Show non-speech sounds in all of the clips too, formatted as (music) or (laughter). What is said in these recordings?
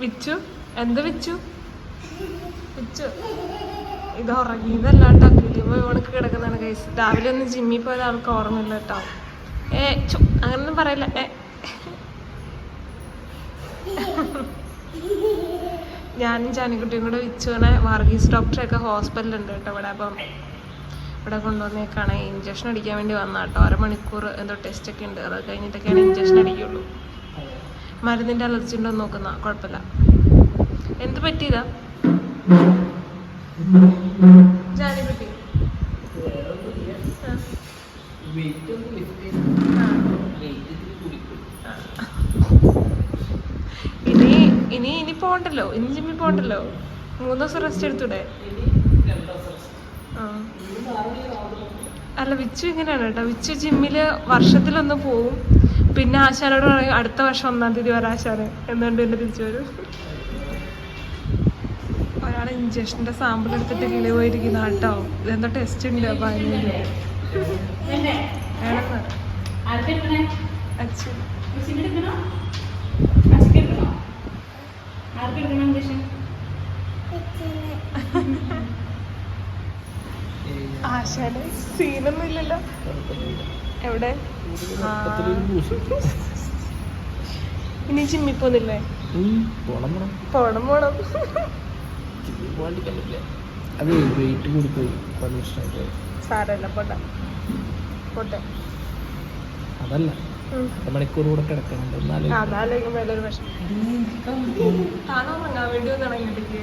വിച്ചു എന്ത് വിച്ചു വിച്ചു ഇത് ഉറങ്ങിയതല്ലാട്ടോ. കിളിമ ഇവണക്ക് കിടക്കുന്നതാണ് കൈസ് രാവിലെ ഒന്ന് ജിമ്മിൽ പോയത് ആൾക്ക് ഓർമ്മയില്ല കേട്ടോ. ഏ അങ്ങനൊന്നും പറയില്ല. ഏ. ഞാനും ജാനിക്കുട്ടിയും കൂടെ വിച്ചുവിനെ വർഗീസ് ഡോക്ടറൊക്കെ ഹോസ്പിറ്റലുണ്ട് കേട്ടോ ഇവിടെ. അപ്പം ഇവിടെ കൊണ്ടുവന്നേക്കാണ്. ഇഞ്ചക്ഷൻ അടിക്കാൻ വേണ്ടി വന്നാട്ടോ അരമണിക്കൂർ എന്തോ ടെസ്റ്റ് ഒക്കെ ഉണ്ട്. അത് കഴിഞ്ഞിട്ടൊക്കെയാണ് ഇഞ്ചക്ഷൻ അടിക്കുള്ളൂ. മരുന്നിന്റെ അലർജി ഉണ്ടോ എന്ന് നോക്കുന്ന കുഴപ്പമില്ല. എന്ത് പറ്റിയതാ. ഇനി ഇനി ഇനി പോണ്ടല്ലോ. ഇനി ജിമ്മി പോണ്ടല്ലോ. മൂന്ന് ദിവസം റെസ്റ്റ് എടുത്തൂടെ. അല്ല വിച്ചു ഇങ്ങനെയാണ് കേട്ടോ വിച്ചു ജിമ്മിൽ വർഷത്തിലൊന്ന് പോവും. പിന്നെ ആശാനോട് പറയും അടുത്ത വർഷം ഒന്നാം തീയതി വരാം ആശാന്. എന്നുകൊണ്ട് പിന്നെ തിരിച്ചു വരും. ഒരാൾ ഇഞ്ചക്ഷന്റെ സാമ്പിൾ എടുത്തിട്ട് കിളി പോയിരിക്കുന്ന കേട്ടോ. ഇതെന്തോ ടെസ്റ്റ് ഉണ്ട് അപ്പം അതിന് ആശാന് സീനൊന്നും ഇല്ലല്ലോ. എവിടെ? ആ. ഇനി ജിമ്മി പോന്നില്ലേ? പോണം പോണം. അത് വെയിറ്റ് സാരല്ല പോട്ടെ. പോട്ടെ. അതല്ല. മണിക്കൂർ കൂടെ എന്നാലും വേണ്ടി ഒന്ന് ഇറങ്ങിയിട്ടില്ലേ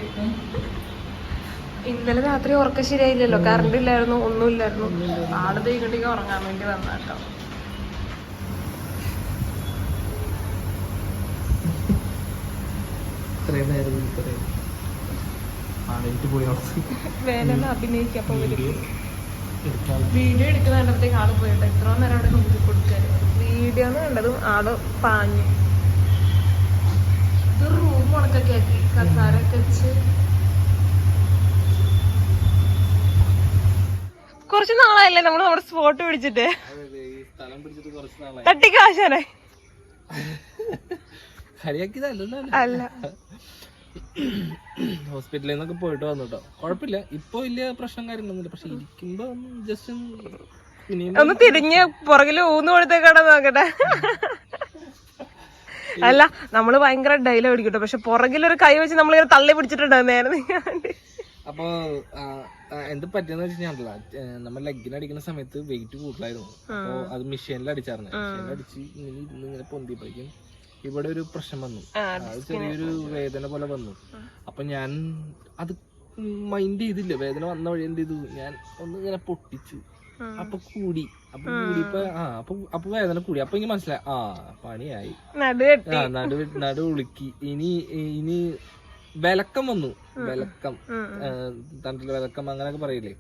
ഇന്നലെ രാത്രി ഉറക്കം ശരിയായില്ലല്ലോ. കറണ്ട് ഇല്ലായിരുന്നു ഒന്നുമില്ലായിരുന്നു ആൾ തീകണ്ടിക്ക് ഉറങ്ങാൻ വേണ്ടി വന്ന കേട്ടോ. വേല അഭിനയിക്കുക അപ്പൊ വീഡിയോ എടുക്കുന്ന കണ്ടപ്പോഴത്തേക്ക് ആൾ പോയിട്ട് എത്ര നേരം അവിടെ നോക്കി കൊടുക്കാറ് വീഡിയോ എന്ന് കണ്ടതും ആൾ പാഞ്ഞു. ഇത് റൂം ഉണക്കൊക്കെ ആക്കി. കസാരൊക്കെ വെച്ച്. കുറച്ച് നാളായല്ലേ നമ്മൾ നമ്മുടെ സ്പോട്ട് പിടിച്ചിട്ട്? തട്ടിക്കാശാനെ. അല്ല? ഹോസ്പിറ്റലിൽ നിന്നൊക്കെ പോയിട്ട് വന്നു കേട്ടോ കുഴപ്പമില്ല. ഇപ്പൊ വലിയ പ്രശ്നം കാര്യങ്ങളൊന്നുമില്ല. പക്ഷെ ഇരിക്കുമ്പോ ജസ്റ്റ് ഒന്ന് തിരിഞ്ഞ് പുറകിൽ ഊന്ന് കൊടുത്തേക്കാണോ നോക്കട്ടെ. അല്ല നമ്മൾ ഭയങ്കര ഡൈലോ അടിക്കട്ടോ. പക്ഷെ പുറകിലൊരു കൈ വെച്ച് നമ്മളിങ്ങനെ തള്ളി പിടിച്ചിട്ടുണ്ടാവും നേരെ നീങ്ങാണ്ട്. അപ്പൊ ആ, ആ, എന്ത് പറ്റിയെന്ന് വെച്ചാൽ നമ്മൾ ലെഗിന് അടിക്കുന്ന സമയത്ത് വെയിറ്റ് കൂടുതലായിരുന്നു. അപ്പൊ അത് മെഷീനിൽ അടിച്ചായിരുന്നു. മെഷീനിൽ അടിച്ച് ഇങ്ങനെ ഇരുന്ന് ഇങ്ങനെ പൊന്തിയപ്പോഴേക്കും ഇവിടെ ഒരു പ്രശ്നം വന്നു. അത് ചെറിയൊരു വേദന പോലെ വന്നു. അപ്പൊ ഞാൻ അത് മൈൻഡ് ചെയ്തില്ല. വേദന വന്ന വഴി എന്ത് ചെയ്തു? ഞാൻ ഒന്ന് ഇങ്ങനെ പൊട്ടിച്ചു. അപ്പൊ കൂടി. അപ്പൊ കൂടിയപ്പോ ആ അപ്പൊ അപ്പൊ വേദന കൂടി. അപ്പൊ എനിക്ക് മനസ്സിലായി ആ പണിയായി. നടു നടു ഉളുക്കി. ഇനി ഇനി വിലക്കം വന്നു. വിലക്കം. തണ്ടിൽ വിലക്കം അങ്ങനെയൊക്കെ പറയില്ലേ?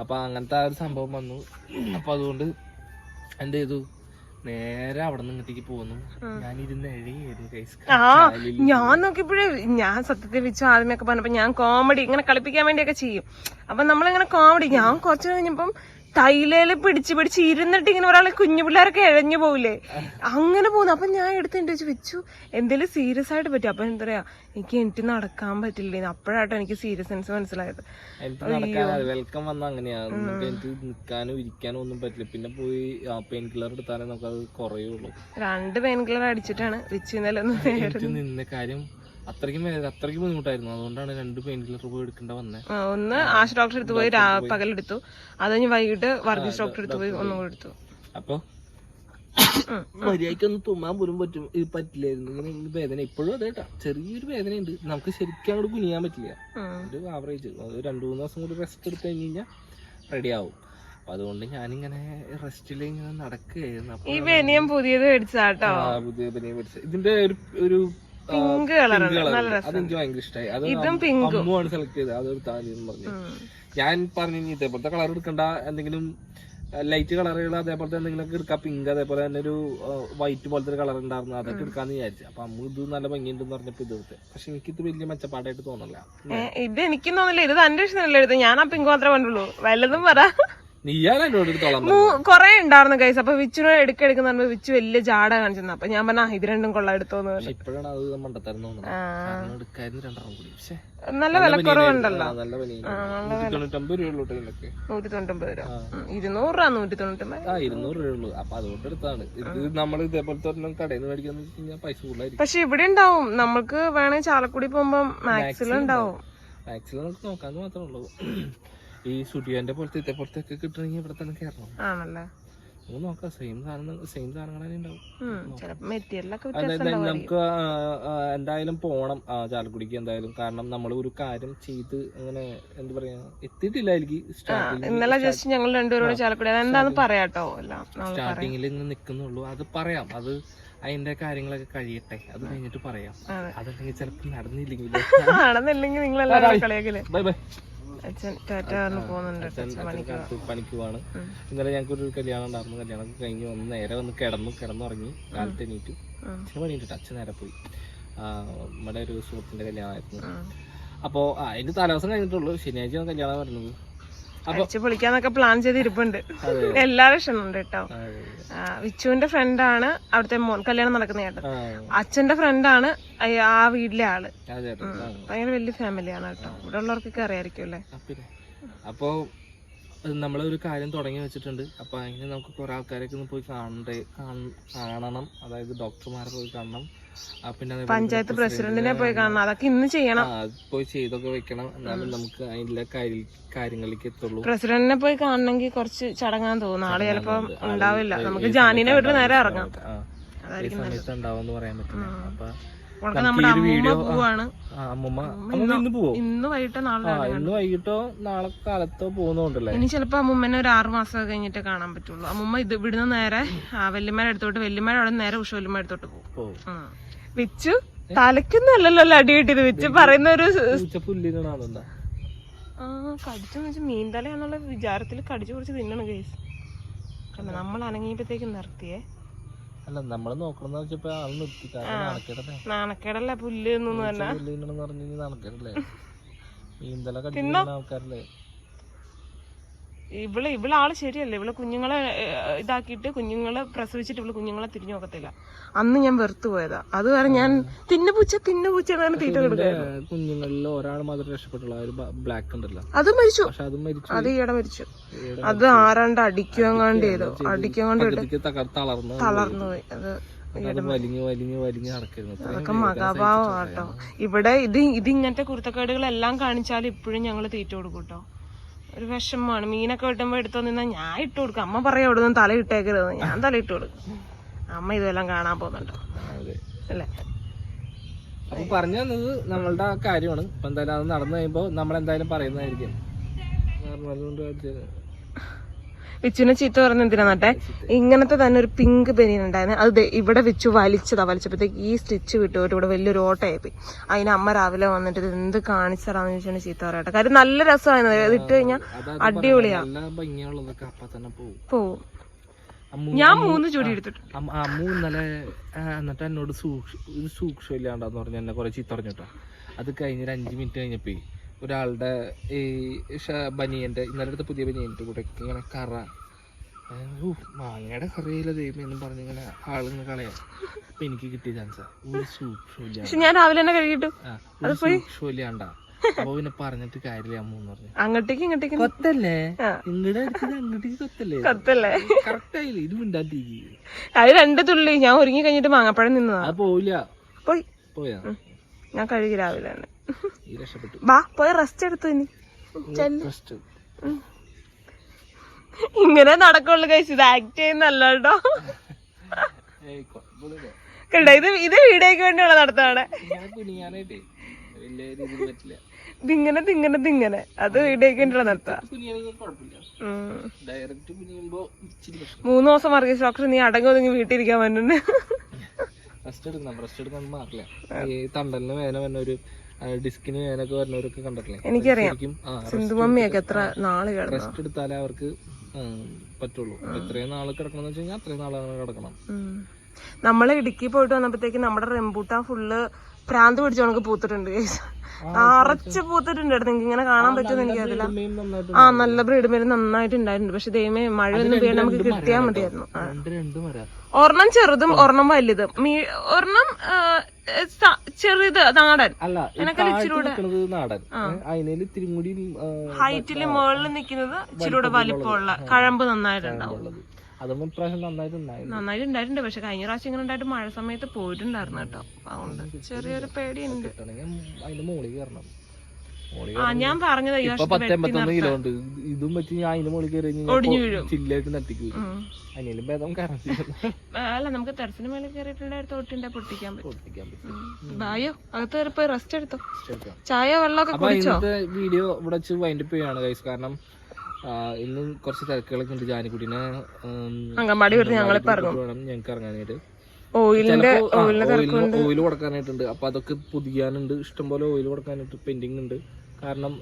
അപ്പൊ അങ്ങനത്തെ ആ ഒരു സംഭവം വന്നു. അപ്പൊ അതുകൊണ്ട് എന്ത് ചെയ്തു? നേരെ അവിടെ നിന്ന് ഇങ്ങോട്ടേക്ക് പോകുന്നു ഞാൻ ഇരുന്ന് എഴയായിരുന്നു കൈസ് ആ ഞാൻ നോക്കിയപ്പോഴേ ഞാൻ സത്യത്തിൽ വെച്ചു ആദ്യമൊക്കെ പറഞ്ഞപ്പോ ഞാൻ കോമഡി ഇങ്ങനെ കളിപ്പിക്കാൻ വേണ്ടിയൊക്കെ ചെയ്യും. അപ്പൊ നമ്മളിങ്ങനെ കോമഡി ഞാൻ കുറച്ചു കഴിഞ്ഞപ്പം തൈലേൽ പിടിച്ച് പിടിച്ച് ഇരുന്നിട്ട് ഇങ്ങനെ ഒരാളെ കുഞ്ഞു പിള്ളേരൊക്കെ ഇഴഞ്ഞു പോവില്ലേ? അങ്ങനെ പോകുന്നു അപ്പൊ ഞാൻ എടുത്ത് എന്റെ വെച്ച് വെച്ചു എന്തേലും സീരിയസ് ആയിട്ട് പറ്റും അപ്പൊ എന്താ പറയാ എനിക്ക് എനിക്ക് നടക്കാൻ പറ്റില്ല അപ്പോഴാട്ടോ എനിക്ക് സീരിയസ് സീരിയസ്നെസ് മനസ്സിലായത്. വെൽക്കം വന്ന അങ്ങനെയാ. എനിക്ക് നിൽക്കാനോ ഇരിക്കാനോ ഒന്നും പറ്റില്ല. പിന്നെ പോയി പെയിൻ കില്ലർ എടുത്താലേ നമുക്ക് അത് കുറയുള്ളൂ. രണ്ട് പെയിൻ കില്ലർ അടിച്ചിട്ടാണ് വെച്ച് ഇന്നലെ ഒന്ന് നിന്ന കാര്യം അത്രയ്ക്കും അത്രയ്ക്കും ബുദ്ധിമുട്ടായിരുന്നു. അതുകൊണ്ടാണ് രണ്ട് പെയിൻ കില്ലർ പോയി എടുക്കേണ്ട വന്നത് ഒന്ന് ആശ ഡോക്ടർ എടുത്ത് പോയി പകലെടുത്തു. അത് കഴിഞ്ഞ് വൈകിട്ട് വർഗീസ് ഡോക്ടർ എടുത്ത് പോയി ഒന്നും കൂടെ എടുത്തു. അപ്പൊ? മര്യാദയ്ക്ക് ഒന്ന് തുമ്മാൻ പോലും പറ്റും ഇത് പറ്റില്ലായിരുന്നു. ഇങ്ങനെ വേദന. ഇപ്പോഴും അതെ കേട്ടോ ചെറിയൊരു വേദനയുണ്ട്. നമുക്ക് ശരിക്കും അങ്ങോട്ട് കുനിയാൻ പറ്റില്ല. ഒരു ആവറേജ് ഒരു രണ്ടു മൂന്ന് ദിവസം കൂടി റെസ്റ്റ് എടുത്തു കഴിഞ്ഞ് കഴിഞ്ഞാൽ റെഡി ആവും. അപ്പൊ അതുകൊണ്ട് ഞാനിങ്ങനെ റെസ്റ്റിൽ ഇങ്ങനെ നടക്കുകയായിരുന്നു. ഈ ബനിയം പുതിയത് മേടിച്ചാട്ടോ ആ, പുതിയ പനിയെ പിടിച്ചത് ഇതിന്റെ ഒരു ഒരു പിങ്ക് കളർ അതെനിക്ക് ഭയങ്കര ഇഷ്ടമായി അത് ഇതും. അമ്മുവാണ് സെലക്ട് ചെയ്തത്. അതൊരു പറഞ്ഞു. ഞാൻ പറഞ്ഞു ഇതേപോലത്തെ കളർ എടുക്കണ്ട. എന്തെങ്കിലും ലൈറ്റ് കളറുകൾ അതേപോലത്തെ എന്തെങ്കിലുമൊക്കെ എടുക്കാം. പിങ്ക് അതേപോലെ തന്നെ ഒരു വൈറ്റ് പോലത്തെ ഒരു കളർ ഉണ്ടായിരുന്നു. അതൊക്കെ എടുക്കാന്ന് വിചാരിച്ചു. അപ്പൊ അമ്മ ഇത് നല്ല ഭംഗിയുണ്ടെന്ന് പറഞ്ഞപ്പോ ഇത് എടുത്ത്. പക്ഷെ എനിക്കിത് വലിയ മെച്ചപ്പാടായിട്ട് തോന്നില്ല ഇത് എനിക്കും തോന്നില്ല ഇത് തന്റെ ഇഷ്ടമല്ല എടുത്ത് ഞാൻ ആ പിങ്ക് മാത്രമേ കണ്ടുള്ളൂ. വല്ലതും പറ. കൊറേ ഉണ്ടായിരുന്നു കൈസ് അപ്പൊ വിച്ചുനെ എടുക്കെടുക്കുന്ന പറയുമ്പോ വിച്ചു വലിയ ജാട കാണിച്ചു അപ്പൊ ഞാൻ പറഞ്ഞാ ഇത് രണ്ടും കൊള്ള എടുത്തോന്ന് പറഞ്ഞു. നല്ല വിലക്കുറവുണ്ടല്ലോ. നൂറ്റി തൊണ്ണൂറ്റമ്പത് രൂപ. ഇരുന്നൂറ് രൂപ നൂറ്റി തൊണ്ണൂറ്റമ്പത് പക്ഷെ ഇവിടെ ഉണ്ടാവും. നമുക്ക് വേണമെങ്കിൽ ചാലക്കുടി പോകുമ്പോ മാക്സിലും ഉണ്ടാവും. മാക്സിലും നമുക്ക് നോക്കാന്ന് മാത്രമേ ഉള്ളൂ. ഈ സുഡിയോന്റെ പോലത്തെ ഇതേപോലത്തെ ഒക്കെ കിട്ടണമെങ്കിൽ ഇവിടെ തന്നെ കയറണം ആണല്ലേ നോക്കാം സെയിം സാധനം സെയിം സാധനങ്ങൾ തന്നെ ഉണ്ടാവും. അതായത് നമുക്ക് എന്തായാലും പോണം. ചാലക്കുടിക്ക് എന്തായാലും. കാരണം നമ്മൾ ഒരു കാര്യം ചെയ്ത് അങ്ങനെ എന്താ പറയാ എത്തിയിട്ടില്ല എനിക്ക് ഇന്നലെ ജസ്റ്റ് ഞങ്ങൾ രണ്ടുപേരോട് ചാലക്കുടി അതെന്താന്ന് പറയാട്ടോ? സ്റ്റാർട്ടിങ്ങിൽ ഇങ്ങനെ നിൽക്കുന്നുള്ളൂ അത് പറയാം. അത് അതിന്റെ കാര്യങ്ങളൊക്കെ കഴിയട്ടെ. അത് കഴിഞ്ഞിട്ട് പറയാം. അതെ. അതല്ലെങ്കിൽ ചിലപ്പോൾ നടന്നില്ലെങ്കിൽ. (laughs) നടന്നില്ലെങ്കിൽ നിങ്ങൾ എല്ലാവരും കളിയാക്കില്ലേ? Bye bye. അച്ഛൻ ടാറ്റ പറഞ്ഞു പോകുന്നുണ്ട് അച്ഛൻ അച്ഛൻ പണിക്ക് പോവാണ് ഇന്നലെ ഞങ്ങൾക്ക് ഒരു കല്യാണം ഉണ്ടായിരുന്നു. കല്യാണം കഴിഞ്ഞ് വന്ന് നേരെ വന്ന് കിടന്നു കിടന്നുറങ്ങി കാലത്ത് എണീറ്റു. അച്ഛന് പണിയിട്ടിട്ട് അച്ഛൻ നേരെ പോയി. നമ്മുടെ ഒരു സുഹൃത്തിന്റെ കല്യാണമായിരുന്നു. ഉം. അപ്പോൾ അതിന്റെ തലേദിവസം കഴിഞ്ഞിട്ടുള്ളൂ ശനിയാഴ്ച കല്യാണം വരുന്നത്. അടിച്ച് പൊളിക്കാന്നൊക്കെ പ്ലാൻ ചെയ്ത് ഇരിപ്പുണ്ട് എല്ലാ ലക്ഷണമുണ്ട് കേട്ടോ. വിച്ചുവിന്റെ ഫ്രണ്ടാണ് അവിടുത്തെ മോൻ കല്യാണം നടക്കുന്ന ചേട്ടൻ അച്ഛന്റെ ഫ്രണ്ടാണ് ആ വീട്ടിലെ ആൾ. ഭയങ്കര വലിയ ഫാമിലിയാണ് കേട്ടോ. ഇവിടെ ഉള്ളവർക്കൊക്കെ അറിയായിരിക്കും അല്ലേ? അപ്പോ നമ്മളൊരു കാര്യം തുടങ്ങി വെച്ചിട്ടുണ്ട്. അപ്പൊ അതിന് നമുക്ക് കുറെ ആൾക്കാരൊക്കെ ഒന്ന് പോയി കാണണ്ടേ കാണണം. അതായത് ഡോക്ടർമാരെ പോയി കാണണം. പിന്നെ പഞ്ചായത്ത് പ്രസിഡന്റിനെ പോയി കാണണം. അതൊക്കെ ഇന്ന് ചെയ്യണം. പോയി ചെയ്തൊക്കെ വെക്കണം. എന്നാലും നമുക്ക് അതിന്റെ കാര്യ- കാര്യങ്ങളിലേക്ക് എത്തുള്ളൂ. പ്രസിഡന്റിനെ പോയി കാണണമെങ്കിൽ കുറച്ച് ചടങ്ങാൻ തോന്നുന്നു. ആൾ ചിലപ്പോ ഉണ്ടാവില്ല. നമുക്ക് ജാനിനെ വിട്ട് നേരെ ഇറങ്ങാം. സമയത്ത് ഉണ്ടാവുമെന്ന് പറയാൻ പറ്റില്ല. അപ്പൊ നമ്മുടെ അമ്മൂമ്മ പോവാണ്. ഇന്ന് ഇന്ന് നാളെ ഇന്ന് വൈകിട്ടോ നാളെ കാലത്തോ പോകുന്നോണ്ടല്ലേ? ഇനി ചിലപ്പോ അമ്മൂമ്മനെ ഒരു ആറു മാസം കഴിഞ്ഞിട്ട് കാണാൻ പറ്റുള്ളൂ. അമ്മൂമ്മ ഇത് ഇവിടുന്ന് നേരെ വല്യമ്മയുടെ അടുത്തോട്ട് വല്യമ്മയുടെ അവിടെ നേരെ ഉഷ വല്യമ്മ അടുത്തോട്ട് പോകും. വെച്ചു ഉം. വിച്ചു തലയ്ക്കൊന്നല്ലല്ലോ അടി കിട്ടിയത്. വിച്ചു പറയുന്ന ഒരു ആ കടിച്ചെന്ന് വെച്ചാൽ മീൻ എന്നുള്ള വിചാരത്തിൽ കടിച്ചു കുറിച്ച് തിന്നണം കേസ് അനങ്ങിയപ്പോഴത്തേക്കും നിർത്തിയേ. അല്ല നമ്മൾ നോക്കണം വെച്ചപ്പോ ആൾ നിർത്തി കാരണം നാണക്കേടല്ലേ? നാണക്കേടല്ല പുല്ല് എന്ന് തന്നെ പുല്ലിനെന്ന് പറഞ്ഞു കഴിഞ്ഞാൽ നടക്കട്ടല്ലേ (laughs) ആൾക്കാരല്ലേ? ഇവൾ ഇവൾ ആൾ ശരിയല്ല. ഇവൾ കുഞ്ഞുങ്ങളെ ഇതാക്കിയിട്ട് കുഞ്ഞുങ്ങളെ പ്രസവിച്ചിട്ട് ഇവൾ കുഞ്ഞുങ്ങളെ തിരിഞ്ഞു നോക്കത്തില്ല. അന്ന് ഞാൻ വെറുത്തു പോയതാ. അത് വരെ ഞാൻ തിന്നുപൂച്ച തിന്നുപൂച്ച എന്നാണ് തീറ്റ കുഞ്ഞുങ്ങളിൽ ഒരാൾ മാത്രം രക്ഷപ്പെട്ടുള്ള. ബ്ലാക്ക് ഉണ്ടല്ലോ. അത് മരിച്ചു. അത് ഈയിടെ മരിച്ചു. അത് ആരാണ്ട് അടിക്കുവങ്ങാണ്ട് ചെയ്തു. തകർ- തളർന്നു പോയി. അത് അതൊക്കെ മകാഭാവം കേട്ടോ ഇവിടെ ഇത് ഇത് ഇങ്ങനത്തെ കുരുത്തക്കേടുകളെല്ലാം കാണിച്ചാൽ ഇപ്പോഴും ഞങ്ങൾ തീറ്റ കൊടുക്കും കേട്ടോ ഒരു വിഷമമാണ്. മീനൊക്കെ വെട്ടുമ്പോ എടുത്തു നിന്നാ ഞാൻ ഇട്ട് കൊടുക്കും. അമ്മ പറയാ ഇവിടെ നിന്ന് തല ഇട്ടേക്കരുത്. ഞാൻ തല ഇട്ട് കൊടുക്കും. അമ്മ ഇതെല്ലാം കാണാൻ പോകുന്നുണ്ട്. അല്ലേ? അപ്പൊ പറഞ്ഞു തന്നത് നമ്മളുടെ കാര്യമാണ്. അപ്പൊ എന്തായാലും അത് നടന്നു കഴിയുമ്പോ നമ്മൾ എന്തായാലും പറയുന്നതായിരിക്കും. വിച്ചുവിനെ ചീത്ത പറഞ്ഞ എന്തിനാ നട്ടെ? ഇങ്ങനത്തെ തന്നെ ഒരു പിങ്ക് ബനിയൻ ഉണ്ടായിരുന്നു. അത് ഇവിടെ വിച്ചു വലിച്ചതാ. വലിച്ചപ്പോഴത്തേക്ക് ഈ സ്റ്റിച്ച് വിട്ടുപോയിട്ട് ഇവിടെ വലിയൊരു ഓട്ടയായി പോയി. അതിന് അമ്മ രാവിലെ വന്നിട്ട് ഇത് എന്ത് കാണിച്ചതാന്ന് ചോദിച്ചാണ് ചീത്ത പറയട്ടെ കാര്യം നല്ല രസമാണ് ഇത് ഇട്ട് കഴിഞ്ഞാൽ അടിപൊളിയാ. പോവും. ഞാൻ മൂന്ന് ചൂടി എടുത്തിട്ട് അമ്മ- ഇന്നലെ എന്നിട്ട് എന്നോട് സൂക്ഷ ഇത് സൂക്ഷ്മമില്ലാണ്ടെന്ന് പറഞ്ഞ എന്നെ കുറെ ചീത്ത പറഞ്ഞിട്ടോ അത് കഴിഞ്ഞൊരു അഞ്ച് മിനിറ്റ് കഴിഞ്ഞപ്പോ ഒരാളുടെ ഈ ബനിയന്റെ ഇന്നലെ അടുത്ത് പുതിയ ബനിയന്റെ കൂടെ ഇങ്ങനെ കറ. മാങ്ങയുടെ കറിയില്ല ദൈവം എന്നും പറഞ്ഞ് ഇങ്ങനെ ആളിങ്ങനെ കളയാം. അപ്പൊ എനിക്ക് കിട്ടിയ ചാൻസാണ്ടാ ഒരു ഞാൻ രാവിലെ തന്നെ അപ്പൊ പിന്നെ പറഞ്ഞിട്ട് കാര്യമില്ല അമ്മു പറഞ്ഞു. അങ്ങോട്ടേക്ക് ഇങ്ങോട്ടേക്ക്. കൊത്തല്ലേ. ഇങ്ങടെ അങ്ങോട്ടേക്ക് കൊത്തല്ലേ? കൊത്തല്ലേ? കറക്റ്റ് ആയില്ലേ? ഇത് മിണ്ടാണ്ടിരിക്കും അത് രണ്ട് തുള്ളി. ഞാൻ ഒരുങ്ങി കഴിഞ്ഞിട്ട് മാങ്ങപ്പഴം നിന്നതാ പോയില്ല പോയി. പോയാ? ഞാൻ കഴുകി രാവിലെ തന്നെ. രക്ഷപ്പെട്ടു. വാ പോയി റെസ്റ്റ് എടുത്തു ഇനി. ഇങ്ങനെ നടക്കുള്ളൂ കഴിച്ചു ഇത് ആക്ട് ചെയ്യുന്നല്ല കേട്ടോ. കണ്ടോ ഇത് ഇത് വീഡിയോക്ക് വേണ്ടിയുള്ള നടത്താണ് ഇതിങ്ങനെ തിങ്ങനെ തിങ്ങനെ അത് വീഡിയോക്ക് വേണ്ടിയുള്ള നടത്താ. മൂന്ന് ദിവസം വർഗീസ് ഡോക്ടർ നീ അടങ്ങി ഒതുങ്ങി വീട്ടിലിരിക്കാൻ പറ്റുന്നുണ്ട് റെസ്റ്റ് എടുക്കണം റെസ്റ്റ് എടുക്കാൻ മാറില്ല. ഈ തണ്ടലിന് വേദന വന്നൊരു ഒരു ഡിസ്കിന് വേദനൊക്കെ വരുന്നവരൊക്കെ കണ്ടിട്ടില്ലേ? എനിക്കറിയാം. സിന്ധു മമ്മിയൊക്കെ എത്ര നാൾ റെസ്റ്റ് എടുത്താലേ അവർക്ക് പറ്റുള്ളൂ. എത്രയും നാൾ കിടക്കണം വെച്ച് കഴിഞ്ഞാൽ അത്രയും നാളാണ് കിടക്കണം. നമ്മൾ നമ്മൾ ഇടുക്കി പോയിട്ട് വന്നപ്പോഴത്തേക്ക് നമ്മുടെ റെമ്പൂട്ടാൻ ഫുള്ള് പ്രാന്ത് പിടിച്ചു കണക്ക് പൂത്തിട്ടുണ്ട്. നിറച്ച് പൂത്തിട്ടുണ്ട് നിങ്ങൾക്ക് ഇങ്ങനെ കാണാൻ പറ്റുമെന്ന് എനിക്കറിയില്ല. ആ നല്ല ബ്രീഡ് പേര് നന്നായിട്ട് ഉണ്ടായിട്ടുണ്ട് പക്ഷെ ദൈവമേ ഒന്നും വീണ് നമുക്ക് കിട്ടിയാൽ മതിയായിരുന്നു. മരം. ഒരെണ്ണം ചെറുതും ഒരെണ്ണം വലുതും. മീ- ഒരെണ്ണം ചെറുത് നാടൻ. ഹൈറ്റിൽ മുകളിൽ നിൽക്കുന്നത് ഇച്ചിരി കൂടെ വലിപ്പമുള്ള കഴമ്പ് നന്നായിട്ടുണ്ടാവും. അതും ഇപ്രാവശ്യം നന്നായിട്ട് ഉണ്ടായി നന്നായിട്ട് ഉണ്ടായിട്ടുണ്ട്. പക്ഷെ കഴിഞ്ഞ പ്രാവശ്യം ഇങ്ങനെ ഉണ്ടായിട്ട് മഴ സമയത്ത് പോയിട്ടുണ്ടായിരുന്നു കേട്ടോ. അതുകൊണ്ട് ചെറിയൊരു പേടിയുണ്ട്. അതിന്റെ മുകളിൽ കയറണം. ആ ഞാൻ പറഞ്ഞത് ഈ ഇപ്പൊ വർഷം പത്ത് എൺപത്തൊന്ന് കിലോ ഉണ്ട് ഇതും വെച്ച് ഞാൻ അതിന്റെ മുകളിൽ കയറി ഒടിഞ്ഞു വീഴും. ചില്ലായിട്ട് നട്ടിക്കും ഉം. അതിനേലും ഭേദം കറണ്ട് ആ, അല്ല നമുക്ക് ടെറസിന് മേലെ കയറിയിട്ടുണ്ടായിട്ട് തൊട്ടിന്റെ പൊട്ടിക്കാൻ പറ്റും. പൊട്ടിക്കാൻ പറ്റും. ഉം. ബായോ അകത്ത് കയറി പോയി റെസ്റ്റ് എടുത്തോ ശരിക്കും. ചായ വെള്ളമൊക്കെ അപ്പൊ കുടിച്ചോ? ഇന്നത്തെ വീഡിയോ ഇവിടെ വെച്ച് വൈൻഡപ്പ് ചെയ്യാണ് ഗൈസ് കാരണം ഇന്നും കുറച്ച് തിരക്കുകളൊക്കെ ഉണ്ട് ജാനിക്കുട്ടിനെ അങ്കമാടി വിട്ട് ഞങ്ങൾ വേണം ഞങ്ങൾക്ക് ഇറങ്ങാനായിട്ട്. ഓയിൽ കൊടുക്കാനായിട്ടുണ്ട്. അപ്പൊ അതൊക്കെ പുതിയാനുണ്ട്. ഇഷ്ടംപോലെ ഓയിൽ കൊടുക്കാനായിട്ട് പെൻഡിങ് ഉണ്ട്. കാരണം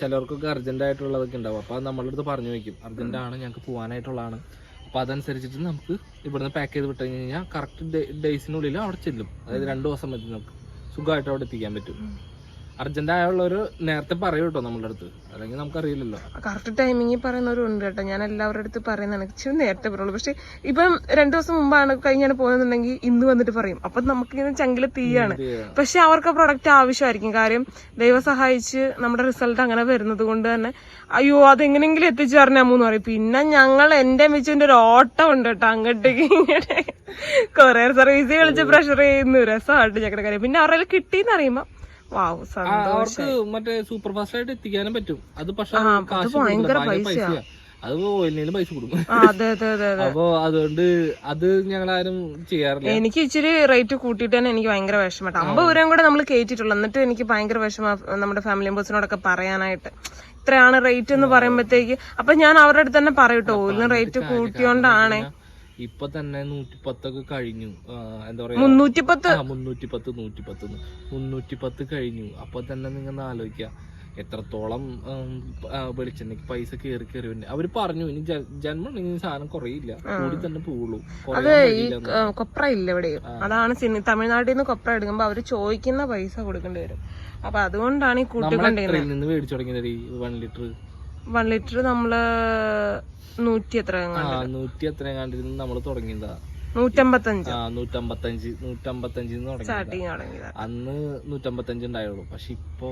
ചിലർക്കൊക്കെ അർജന്റ് ആയിട്ടുള്ളതൊക്കെ ഉണ്ടാവും. അപ്പൊ നമ്മളുടെ അടുത്ത് പറഞ്ഞു വെക്കും. അർജന്റ് ആണ് ഞങ്ങൾക്ക് പോകാനായിട്ടുള്ളതാണ് അപ്പൊ അതനുസരിച്ചിട്ട് നമുക്ക് ഇവിടുന്ന് പാക്ക് ചെയ്ത് വിട്ട് കഴിഞ്ഞാൽ കറക്റ്റ് ഡേയ്സിനുള്ളിൽ അവിടെ ചെല്ലും. അതായത് രണ്ടു ദിവസം മതി നമുക്ക്. സുഖമായിട്ട് അവിടെ എത്തിക്കാൻ പറ്റും. അർജന്റ് ഒരു നേരത്തെ പറയൂ കേട്ടോ നമ്മളുടെ അടുത്ത്. അല്ലെങ്കിൽ നമുക്കറിയില്ലല്ലോ. കറക്റ്റ് ടൈമിങ്ങിൽ പറയുന്നവരുണ്ട് കേട്ടോ. ഞാൻ എല്ലാവരുടെ അടുത്ത് പറയുന്നതാണ്. ഇച്ചിരി നേരത്തെ പറയുള്ളൂ. പക്ഷെ ഇപ്പം രണ്ടു ദിവസം മുമ്പാണ് കഴിഞ്ഞാണ് പോകുന്നുണ്ടെങ്കിൽ ഇന്ന് വന്നിട്ട് പറയും. അപ്പൊ നമുക്കിങ്ങനെ ചങ്കിൽ തീയാണ്. പക്ഷെ അവർക്ക് പ്രൊഡക്റ്റ് ആവശ്യമായിരിക്കും. കാര്യം ദൈവം സഹായിച്ച് നമ്മുടെ റിസൾട്ട് അങ്ങനെ വരുന്നത് കൊണ്ട് തന്നെ അയ്യോ അതെങ്ങനെങ്കിലും എത്തിച്ചു മൂന്ന് പറയും. പിന്നെ ഞങ്ങൾ എന്റെ മിച്ചിന്റെ ഒരു ഓട്ടം ഉണ്ട് കേട്ടോ. അങ്ങോട്ടേക്ക് ഇങ്ങോട്ടേ കൊറിയർ സർവീസ് വിളിച്ച് പ്രഷർ ചെയ്യുന്നു. രസമായിട്ട് ഞങ്ങളുടെ കാര്യം. പിന്നെ അവരുടെ കിട്ടിയെന്ന് അറിയുമ്പോ വാവ് ആ, സന്തോഷം അവർക്ക് മറ്റേ സൂപ്പർ ഫാസ്റ്റ് ആയിട്ട് എത്തിക്കാനും പറ്റും. അത് പക്ഷെ ആ, അത് ഭയങ്കര ഓയിലിനും പൈസ കൊടുക്കും. അപ്പൊ അതുകൊണ്ട് അത് ഞങ്ങൾ ആരും ചെയ്യാറില്ല. എനിക്ക് ഇച്ചിരി റേറ്റ് കൂട്ടിയിട്ട് തന്നെ എനിക്ക് ഭയങ്കര വിഷമട്ടോ അമ്പത് രൂപയും കൂടെ നമ്മൾ കയറ്റിട്ടുള്ളൂ എന്നിട്ട് എനിക്ക് ഭയങ്കര വിഷമ നമ്മുടെ ഫാമിലി മെമ്പേഴ്സിനോടൊക്കെ പറയാനായിട്ട്. ഇത്രയാണ് റേറ്റ് എന്ന് പറയുമ്പോഴത്തേക്ക് അപ്പൊ ഞാൻ അവരുടെ അടുത്ത് തന്നെ പറയട്ടോ ഓയിലിന് റേറ്റ് കൂട്ടിയോണ്ടാണ്. ഇപ്പൊ തന്നെ നൂറ്റിപ്പത്തൊക്കെ കഴിഞ്ഞു. എന്താ പറയാ? മുന്നൂറ്റിപ്പത്ത്. ആ മുന്നൂറ്റിപ്പത്ത് നൂറ്റിപ്പത്ത് മുന്നൂറ്റിപ്പത്ത് കഴിഞ്ഞു. അപ്പൊ തന്നെ നിങ്ങൾ ആലോചിക്ക. എത്രത്തോളം വെളിച്ചെണ്ണയ്ക്ക് പൈസ കയറി കയറി വരുന്നത് അവർ പറഞ്ഞു ഇനി ജന്മം ഉണ്ടെങ്കിൽ സാധനം കുറയില്ല കൂടി തന്നെ പോവുള്ളൂ വഴിയില്ല കൊപ്ര ഇല്ല ഇവിടെ. അതാണ് തമിഴ്നാട്ടിൽ നിന്ന് കൊപ്ര എടുക്കുമ്പോ അവർ ചോദിക്കുന്ന പൈസ കൊടുക്കേണ്ടി വരും. അപ്പൊ അതുകൊണ്ടാണ് ഈ കൂട്ടിക്കൊണ്ടിരുന്നത് എത്രയിൽ നിന്ന് മേടിച്ചു തുടങ്ങിയത് വൺ ലിറ്റർ? വൺ ലിറ്റർ നമ്മൾ നൂറ്റി എത്ര നൂറ്റി എത്ര കണ്ടിരുന്ന് നമ്മൾ തുടങ്ങിയതാ നൂറ്റമ്പത്തഞ്ച് നൂറ്റമ്പത്തഞ്ച് സ്റ്റാർട്ടിങ് തുടങ്ങിയത്. അന്ന് നൂറ്റമ്പത്തഞ്ച് ഉണ്ടായുള്ളൂ. പക്ഷെ ഇപ്പൊ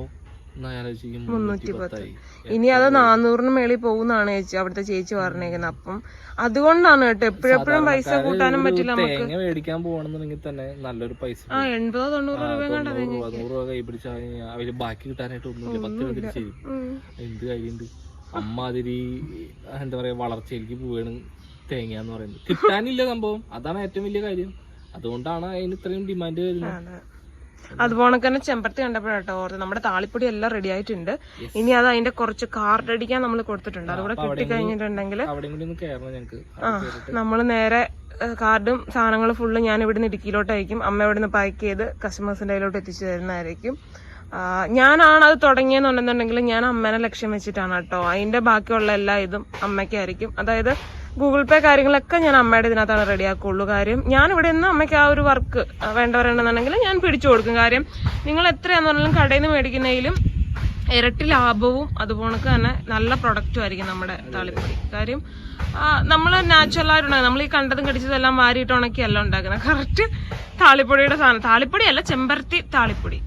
ഇനി അത് നാനൂറിന് മേളിൽ പോകുന്നാണ് ചേച്ചി അവിടുത്തെ ചേച്ചി പറഞ്ഞേക്കുന്നത്. അപ്പം അതുകൊണ്ടാണ് കേട്ടോ എപ്പോഴെപ്പോഴും പൈസ കൂട്ടാനും പറ്റില്ല നമുക്ക്. മേടിക്കാൻ പോകണമെന്നുണ്ടെങ്കിൽ തന്നെ നല്ലൊരു പൈസ ആ എൺപതോ തൊണ്ണൂറോ രൂപ കണ്ടത് നൂറ് രൂപ കൈ പിടിച്ചാൽ അവർ ബാക്കി കിട്ടാനായിട്ട് ഒന്നുമില്ല. പത്ത് രൂപ തിരിച്ചു എന്ത് കാര്യമുണ്ട് അമ്മാതിരി എന്താ പറയാ വളർച്ചയിലേക്ക് പോവാണ് തേങ്ങ എന്ന് പറയുന്നത്. കിട്ടാനില്ല സംഭവം. അതാണ് ഏറ്റവും വലിയ കാര്യം. അതുകൊണ്ടാണ് അതിന് ഇത്രയും ഡിമാൻഡ് വരുന്നത്. അതുപോലെ തന്നെ ചെമ്പരത്തി കണ്ടപ്പോഴാട്ടോ ഓർത്ത് നമ്മുടെ താളിപ്പൊടി എല്ലാം റെഡി ആയിട്ടുണ്ട്. ഇനി അത് അതിന്റെ കുറച്ച് കാർഡ് അടിക്കാൻ നമ്മൾ കൊടുത്തിട്ടുണ്ട്. അതുകൂടെ കിട്ടി കഴിഞ്ഞിട്ടുണ്ടെങ്കിൽ അവിടെയും കൂടി ഒന്ന് നമ്മൾ നേരെ കാർഡും സാധനങ്ങളും ഫുള്ള് ഞാൻ ഇവിടുന്ന് ഇടുക്കിയിലോട്ടായിരിക്കും അമ്മ ഇവിടുന്ന് പാക്ക് ചെയ്ത് കസ്റ്റമേഴ്സിന്റെ കയ്യിലോട്ട് എത്തിച്ചു തരുന്നതായിരിക്കും. ആ, ഞാനാണ് അത് തുടങ്ങിയെന്നുണ്ടെന്നുണ്ടെങ്കിൽ ഞാൻ അമ്മേനെ ലക്ഷ്യം വെച്ചിട്ടാണ് കേട്ടോ. അതിന്റെ ബാക്കിയുള്ള എല്ലാ ഇതും അമ്മയ്ക്കായിരിക്കും. അതായത് ഗൂഗിൾ പേ കാര്യങ്ങളൊക്കെ ഞാൻ അമ്മയുടെ ഇതിനകത്താണ് റെഡിയാക്കുള്ളൂ. കാര്യം ഞാൻ ഇവിടെ നിന്ന് അമ്മയ്ക്ക് ആ ഒരു വർക്ക് വേണ്ടവരുണ്ടെന്നുണ്ടെങ്കിൽ ഞാൻ പിടിച്ചു കൊടുക്കും. കാര്യം നിങ്ങൾ എത്രയാന്ന് പറഞ്ഞാലും കടയിൽ നിന്ന് മേടിക്കുന്നതിലും ഇരട്ടി ലാഭവും അതുപോലെ തന്നെ നല്ല പ്രൊഡക്റ്റും ആയിരിക്കും നമ്മുടെ താളിപ്പൊടി. കാര്യം നമ്മൾ നാച്ചുറൽ ആയിട്ടുണ്ടാകും നമ്മൾ ഈ കണ്ടതും കടിച്ചതെല്ലാം വാരിയിട്ട് ഉണക്കിയല്ല ഉണ്ടാക്കുന്നത്. കറക്റ്റ് താളിപ്പൊടിയുടെ സാധനം. താളിപ്പൊടി അല്ല ചെമ്പരത്തി താളിപ്പൊടി.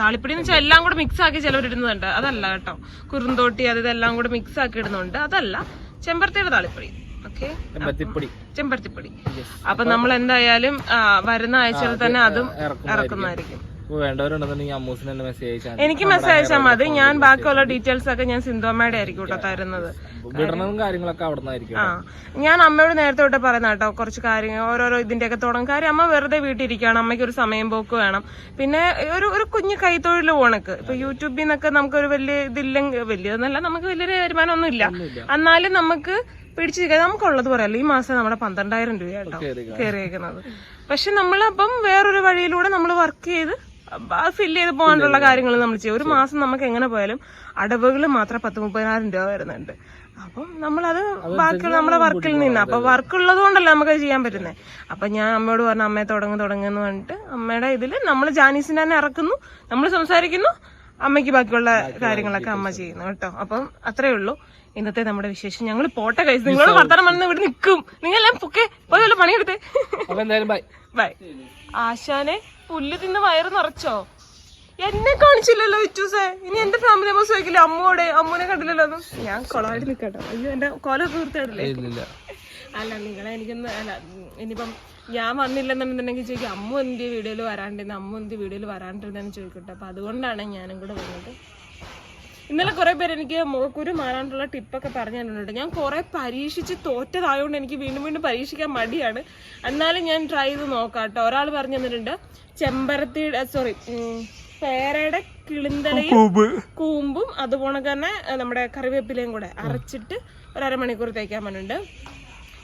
താളിപ്പൊടി എന്ന് വെച്ചാൽ എല്ലാം കൂടെ മിക്സ് ആക്കി ചിലവർ ഇടുന്നുണ്ട് അതല്ല കേട്ടോ. കുറുന്തോട്ടി അത് ഇതെല്ലാം കൂടെ മിക്സ് ആക്കി ഇടുന്നുണ്ട് അതല്ല ചെമ്പരത്തിയുടെ താളിപ്പൊടി. ചെമ്പരത്തിപ്പൊടി. അപ്പൊ നമ്മൾ എന്തായാലും വരുന്ന ആഴ്ചയിൽ തന്നെ അതും ഇറക്കുന്നതായിരിക്കും. വേണ്ടവരുണ്ടെന്നുണ്ടെങ്കിൽ അമ്മൂസിന് തന്നെ മെസ്സേജ് അയച്ചാൽ എനിക്ക് മെസ്സേജ് അയച്ചാൽ മതി. ഞാൻ ബാക്കിയുള്ള ഡീറ്റെയിൽസ് ഒക്കെ ഞാൻ സിന്ധുവമ്മയുടെ ആയിരിക്കും കേട്ടോ തരുന്നത്. വിടണതും കാര്യങ്ങളൊക്കെ അവിടെ നിന്നായിരിക്കും ആ ഞാൻ അമ്മയോട് നേരത്തെ തൊട്ട് പറയുന്ന കേട്ടോ. കുറച്ച് കാര്യങ്ങൾ ഓരോരോ ഇതിന്റെയൊക്കെ തുടങ്ങും. കാര്യം അമ്മ വെറുതെ വീട്ടിലിരിക്കുകയാണ്. അമ്മയ്ക്ക് ഒരു സമയം പോക്ക് വേണം. പിന്നെ ഒരു ഒരു കുഞ്ഞു കൈത്തൊഴിൽ പോണക്ക്. ഇപ്പൊ യൂട്യൂബിൽ നിന്നൊക്കെ നമുക്കൊരു വലിയ ഇതില്ലെങ്കിൽ വലിയതെന്നല്ല നമുക്ക് വലിയൊരു വരുമാനമൊന്നും ഇല്ല എന്നാലും നമുക്ക് പിടിച്ചിരിക്കുക നമുക്കുള്ളത് പറയല്ലോ ഈ മാസം നമ്മുടെ പന്ത്രണ്ടായിരം രൂപ കേട്ടോ കേറിയേക്കാം. കയറിയേക്കുന്നത്. പക്ഷെ നമ്മളപ്പം വേറൊരു വഴിയിലൂടെ നമ്മൾ വർക്ക് ചെയ്ത് ഫില്ല് ചെയ്ത് പോകാനുള്ള കാര്യങ്ങൾ നമ്മൾ ചെയ്യും. ഒരു മാസം നമുക്ക് എങ്ങനെ പോയാലും അടവുകൾ മാത്രം പത്ത് മുപ്പതിനായിരം രൂപ വരുന്നുണ്ട്. അപ്പം നമ്മളത് ബാക്കിയുള്ള നമ്മുടെ വർക്കിൽ നിന്ന്. അപ്പൊ വർക്ക് ഉള്ളത് കൊണ്ടല്ലേ നമുക്ക് ചെയ്യാൻ പറ്റുന്നത് അപ്പൊ ഞാൻ അമ്മയോട് പറഞ്ഞ അമ്മയെ തുടങ്ങി തുടങ്ങുന്നു പറഞ്ഞിട്ട് അമ്മയുടെ ഇതിൽ നമ്മൾ ജാനീസിനെ തന്നെ ഇറക്കുന്നു. നമ്മൾ സംസാരിക്കുന്നു. അമ്മയ്ക്ക് ബാക്കിയുള്ള കാര്യങ്ങളൊക്കെ അമ്മ ചെയ്യുന്നു കേട്ടോ. അപ്പം അത്രേ ഉള്ളൂ. ഇന്നത്തെ നമ്മുടെ വിശേഷം. ഞങ്ങൾ പോട്ടെ കഴിച്ചു നിങ്ങളോട് വർത്തമാനം വന്ന് ഇവിടെ നിൽക്കും. നിങ്ങളെല്ലാം പൊക്കെ പോയി വല്ല പണിയെടുത്തേ. ബൈ ബൈ ആശാനെ പുല്ല് തിന്ന് വയറ് നിറച്ചോ? എന്നെ കാണിച്ചില്ലല്ലോ വിറ്റൂസേ. ഇനി എന്റെ ഫാമിലി മെമ്പേഴ്സ് ചോദിക്കില്ല അമ്മോടെ അമ്മൂനെ കണ്ടില്ലല്ലോ ഒന്നും ഞാൻ കൊളമായിട്ട് നിൽക്കട്ടോ അയ്യോ എന്റെ കൊല തീർത്തിടില്ലേ? അല്ല നിങ്ങളെ എനിക്കൊന്ന് അല്ല ഇനിയിപ്പം ഞാൻ വന്നില്ലെന്നുണ്ടെന്നുണ്ടെങ്കിൽ ചോദിക്കും അമ്മ എന്ത് വീഡിയോയിൽ വരാണ്ടിരുന്നു? അമ്മ എന്ത് വീഡിയോയിൽ വരാണ്ടിരുന്നെന്ന് ചോദിക്കട്ടെ. അപ്പൊ അതുകൊണ്ടാണ് ഞാനും കൂടെ വന്നത്. ഇന്നലെ കുറെ പേര് എനിക്ക് മുഖക്കുരു മാറാനുള്ള ടിപ്പൊക്കെ പറഞ്ഞു തന്നിട്ടുണ്ട്. ഞാൻ കുറെ പരീക്ഷിച്ച് തോറ്റതായതുകൊണ്ട് എനിക്ക് വീണ്ടും വീണ്ടും പരീക്ഷിക്കാൻ മടിയാണ്. എന്നാലും ഞാൻ ട്രൈ ചെയ്ത് നോക്കാം കേട്ടോ. ഒരാൾ പറഞ്ഞു തന്നിട്ടുണ്ട് ചെമ്പരത്തിയുടെ സോറി പേരയുടെ കിളിന്തലയും കൂമ്പും. അതുപോലെ തന്നെ നമ്മുടെ കറിവേപ്പിലയും കൂടെ അരച്ചിട്ട് ഒരു അരമണിക്കൂർ തേക്കാൻ പറഞ്ഞിട്ടുണ്ട്.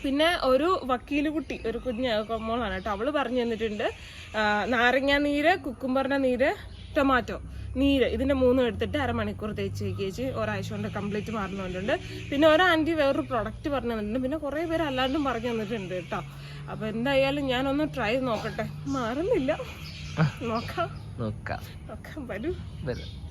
പിന്നെ ഒരു വക്കീൽ കുട്ടി ഒരു കുഞ്ഞ് മോളാണ് കേട്ടോ. അവൾ പറഞ്ഞു തന്നിട്ടുണ്ട് നാരങ്ങാ നീര് കുക്കുംബറിന്റെ നീര് ടൊമാറ്റോ. നീര് ഇതിന്റെ മൂന്നും എടുത്തിട്ട് അരമണിക്കൂർ തേച്ച് വയ്ക്കേച്ച് ഒരാഴ്ച കൊണ്ട് കംപ്ലീറ്റ് മാറുന്നു കൊണ്ടുണ്ട് പിന്നെ ഒരു ആന്റി വേറൊരു പ്രൊഡക്റ്റ് പറഞ്ഞു തന്നിട്ടുണ്ട് പിന്നെ കുറേ പേര് അല്ലാണ്ടും പറഞ്ഞു തന്നിട്ടുണ്ട് കേട്ടോ. അപ്പൊ എന്തായാലും ഞാനൊന്ന് ട്രൈ നോക്കട്ടെ. മാറുന്നില്ല. നോക്കാം. നോക്കാം. നോക്കാം. വരൂ. വരാം.